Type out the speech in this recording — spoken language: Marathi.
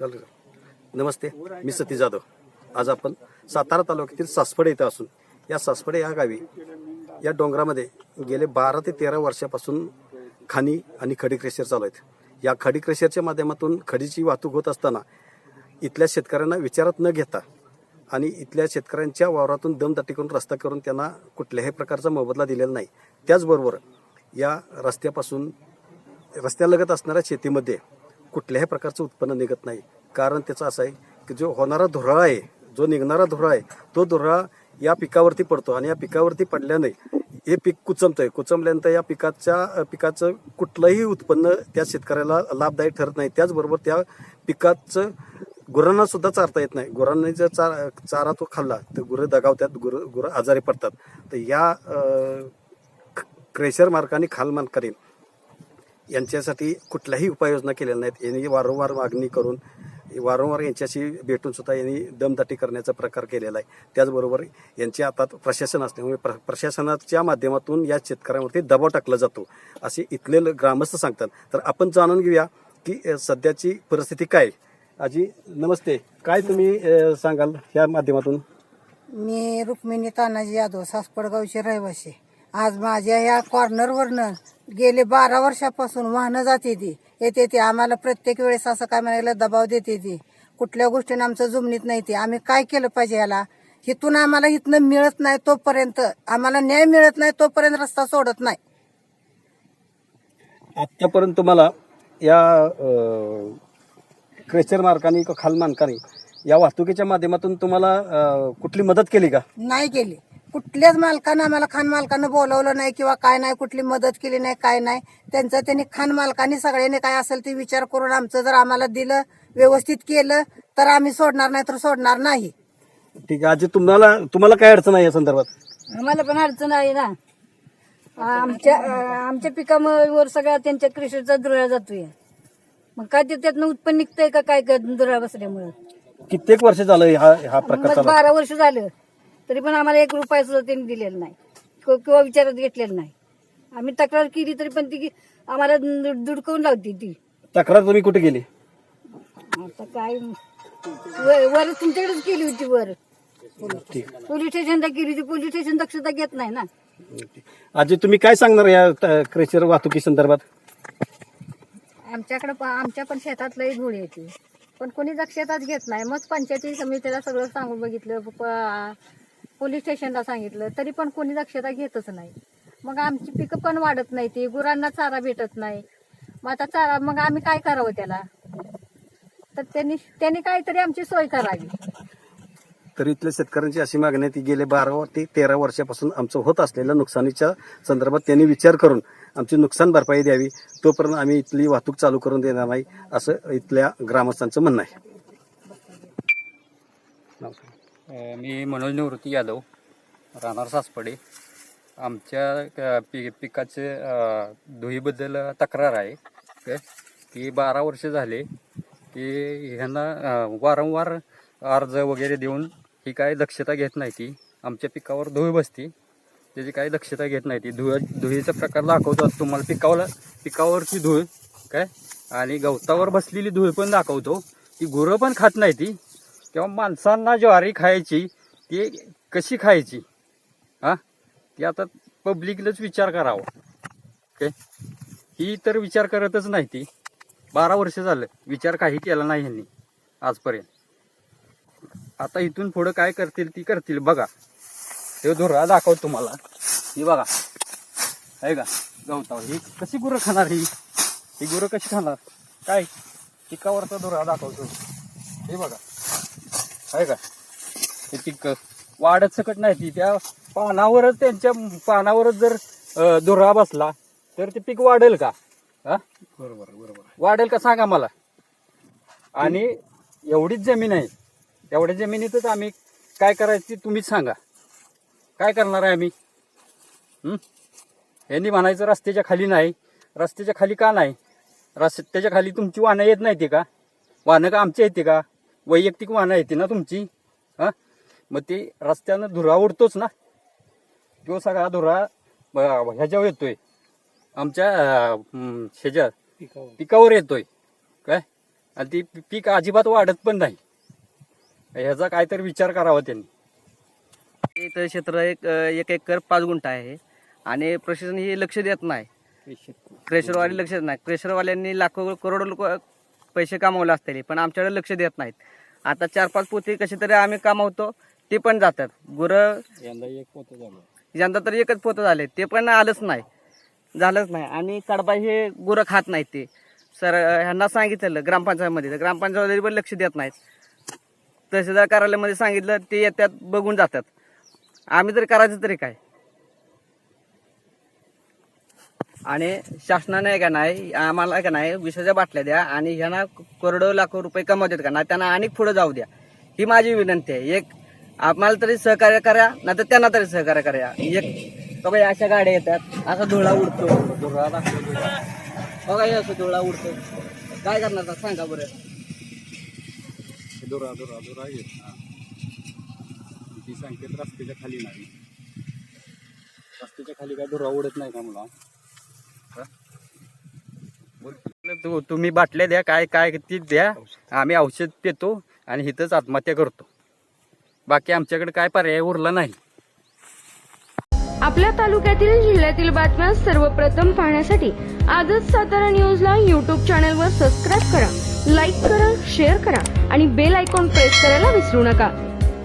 नमस्ते मी सतीश जाधव. आज आपण सातारा तालुक्यातील सासपडे इथं असून या सासपडे या गावी या डोंगरामध्ये गेले बारा ते तेरा वर्षापासून खाणी आणि खडी क्रेशर चालू आहेत. या खडी क्रेशरच्या माध्यमातून खडीची वाहतूक होत असताना इथल्या शेतकऱ्यांना विचारात न घेता आणि इथल्या शेतकऱ्यांच्या वावरातून दमदाटी करून रस्ता करून त्यांना कुठल्याही प्रकारचा मोबदला दिलेला नाही. त्याचबरोबर या रस्त्यापासून रस्त्यालगत असणाऱ्या शेतीमध्ये कुठल्याही प्रकारचं उत्पन्न निघत नाही. कारण त्याचं असं आहे की जो होणारा धुरळा आहे जो निघणारा धुरळा आहे तो धुरळा या पिकावरती पडतो आणि या पिकावरती पडल्याने हे पीक कुचमतंय. कुचमल्यानंतर या पिकाच्या पिकाचं कुठलंही उत्पन्न त्या शेतकऱ्याला लाभदायक ठरत नाही. त्याचबरोबर त्या पिकाचं गुरांना सुद्धा चारता येत नाही. गुरांनी जर चार चारा तो खाल्ला तर गुरं दगावतात गुरं गुरं आजारी पडतात. तर या क्रेशर मार्काने खाल मार्काने यांच्यासाठी कुठल्याही उपाययोजना केलेल्या नाहीत. यांनी वारंवार मागणी करून वारंवार यांच्याशी भेटून सुद्धा यांनी दमदाटी करण्याचा प्रकार केलेला आहे. त्याचबरोबर यांचे आता प्रशासन असल्यामुळे प्र प्रशासनाच्या माध्यमातून या शेतकऱ्यांवरती दबाव टाकला जातो. असे इथले ल- ग्रामस्थ सांगतात. तर आपण जाणून घेऊया की सध्याची परिस्थिती काय आजी नमस्ते. काय तुम्ही सांगाल या माध्यमातून? मी रुक्मिणी तानाजी यादव सासपडगावचे रहिवासी. आज माझ्या ह्या कॉर्नरवरनं गेले बारा वर्षापासून वाहनं जाते ती. येते ती. आम्हाला प्रत्येक वेळेस असं काय म्हणायला दबाव देते ती. कुठल्या गोष्टीनं आमचं जुमनीत नाही ती. आम्ही काय केलं पाहिजे याला? इथून आम्हाला इथनं मिळत नाही तोपर्यंत आम्हाला न्याय मिळत नाही तोपर्यंत रस्ता सोडत नाही. आतापर्यंत तुम्हाला या क्रेचर मार्काने किंवा खाल मार्काने या वाहतुकीच्या माध्यमातून तुम्हाला अ, कुठली मदत केली का? नाही केली. कुठल्याच मालकानं आम्हाला खान मालकानं बोलवलं नाही किंवा काय नाही कुठली मदत केली नाही काय नाही. त्यांचं त्यांनी खान मालकाने सगळ्यांनी काय असेल ते विचार करून आमचं जर आम्हाला दिलं व्यवस्थित केलं तर आम्ही सोडणार नाही तर सोडणार नाही. ठीक आहे आजी तुम्हाला तुम्हाला काय अडचण आहे या संदर्भात? आम्हाला पण अडचण आहे ना. आमच्या आमच्या पिकावर सगळ्या त्यांच्या कृषीचा दुराळा जातोय. मग काय ते त्यातनं उत्पन्न निघतंय का काय दुराळा बसल्यामुळं? कित्येक वर्ष झालं हा हा प्रकार मग चालू बारा वर्ष झालं. तरी पण आम्हाला एक रुपया सुद्धा त्यांनी दिलेला नाही. किंवा विचारात घेतलेला नाही. आम्ही तक्रार केली तरी पण ती आम्हाला दुडकवून लावती ती. तक्रार तुम्ही कुठे गेली आता काय? वर वर तुमच्याकडेच केली होती वर. ठीक. पोलीस स्टेशनला केली होती. पोलीस स्टेशन दक्षता घेत नाही ना. आजी तुम्ही काय सांगणार या क्रेचर वाहतुकी संदर्भात? आमच्याकडे आमच्या पण शेतात लई धूळ येते. पण कोणी दक्षताच घेत नाही मग पंचायती समितीला सगळं सांगून बघितलं प- पोलीस स्टेशनला सांगितलं तरी पण कोणी दक्षता घेतच नाही. मग आमची पिकं पण वाढत नाही ती गुरांना चारा भेटत नाही. मग आता चारा मग आम्ही काय करावं त्याला? तर त्यांनी त्यांनी काहीतरी आमची सोय करावी. तर इथल्या शेतकऱ्यांची अशी मागणी आहे ती गेले बारा ते तेरा वर्षापासून आमचं होत असलेल्या नुकसानीच्या संदर्भात त्यांनी विचार करून आमची नुकसान भरपाई द्यावी. तोपर्यंत आम्ही इथली वाहतूक चालू करून देणार नाही असं इथल्या ग्रामस्थांचं म्हणणं आहे. नाव मी मनोज निवृत्ती यादव राहणार सासपडे. आमच्या पि पिकाचे धुईबद्दल तक्रार आहे काय की बारा वर्ष झाले की ह्यांना वारंवार अर्ज वगैरे देऊन ही काय दक्षता घेत नाही ती. आमच्या पिकावर धुळी बसती. त्याची काही दक्षता घेत नाही ती. धुळ धुळीचा प्रकार दाखवतो तुम्हाला. पिकावला पिकावरची धूळ काय आणि गवतावर बसलेली धूळ पण दाखवतो. ती गुरं पण खात नाही ती. तेव्हा माणसांना ज्वारी खायची ती कशी खायची? हा? ती आता पब्लिकलाच विचार करावा. ओके? ही तर विचार करतच नाही ती. बारा वर्ष झालं. विचार काही केला नाही ह्यांनी आजपर्यंत. आता इथून पुढं काय करतील ती करतील. बघा. हे धुरा दाखवतो तुम्हाला. ही बघा. आहे का? गवतावर. ही कशी गुरं खाणार ही? ही गुरं कशी खाणार? काय? पिकावरचा धुरा दाखवतो. हे बघा. आहे का? ते पीक वाढत सकट नाही ती. त्या पानावरच त्यांच्या पानावरच जर धुरा बसला तर ते पीक वाढेल का? हा? बरोबर बरोबर वाढेल का सांगा मला? आणि एवढीच जमीन आहे. एवढ्या जमिनीतच आम्ही काय करायची तुम्हीच सांगा. काय करणार आहे आम्ही? हं? यांनी म्हणायचं रस्त्याच्या खाली नाही. रस्त्याच्या खाली का नाही? रस्त्याच्या खाली तुमची वाहनं येत नाही ते का? वाहनं का आमची येते का? वैयक्तिक वाहनं येते ना तुमची? हा? मग ते रस्त्यानं धुरा उडतोच ना. तो सगळा धुरा ह्याच्यावर येतोय. आमच्या ह्याच्या पिकावर. येतोय. काय? आणि ती पीक अजिबात वाढत पण नाही. ह्याचा काहीतरी विचार करावा त्यांनी. इथं क्षेत्र एक एक एकर पाच गुंठ आहे. आणि प्रशासन हे लक्ष देत नाही. क्रेशरवाले लक्ष देत नाही. क्रेशरवाल्यांनी लाखो करोडो लोक पैसे कमावले असतील पण आमच्याकडे लक्ष देत नाहीत. आता चार पाच पोती कसे तरी आम्ही कमावतो ते पण जातात. गुरं यंदा एक पोत झालं. यंदा तर एकच पोतं झाले ते पण आलंच नाही. झालंच नाही. आणि कडबा हे गुरं खात नाहीत ते. सर ह्यांना सांगितलेलं ग्रामपंचायतमध्ये. तर ग्रामपंचायतमध्ये पण लक्ष देत नाहीत. तहसीलदार कार्यालयामध्ये सांगितलं ते येतात बघून जातात. आम्ही तरी करायचं तरी काय? आणि शासनाने का नाही आम्हाला का नाही विषयाच्या बाटल्या द्या आणि ह्यांना करोडो लाखो रुपये कमवतात का नाही त्यांना आणि पुढे जाऊ द्या. ही माझी विनंती आहे. एक आम्हाला तरी सहकार्य करा नाही तर त्यांना तरी सहकार्य करा. एक का अशा गाड्या येतात. असा धुळा उडतो. धुळा धुळा. बघा हे असं धुळा उडतो. काय करणार आता? सांगा बरं. दुरा दुरा दुरा येत. ना ती सांगते रस्त्याच्या खाली नाही. रस्त्याच्या खाली काय दुरा उडत नाही का मला? तुम्ही बाटल्या द्या काय काय ती द्या. आम्ही औषध पितो आणि इथंच आत्महत्या करतो. बाकी आमच्याकडे काय पर्याय उरला नाही. आपल्या तालुक्यातील जिल्ह्यातील बातम्या सर्वप्रथम पाहण्यासाठी आजच सातारा न्यूजला यूट्यूब चॅनलवर सबस्क्राईब करा लाईक करा शेअर करा आणि बेल आयकॉन प्रेस करायला विसरू नका.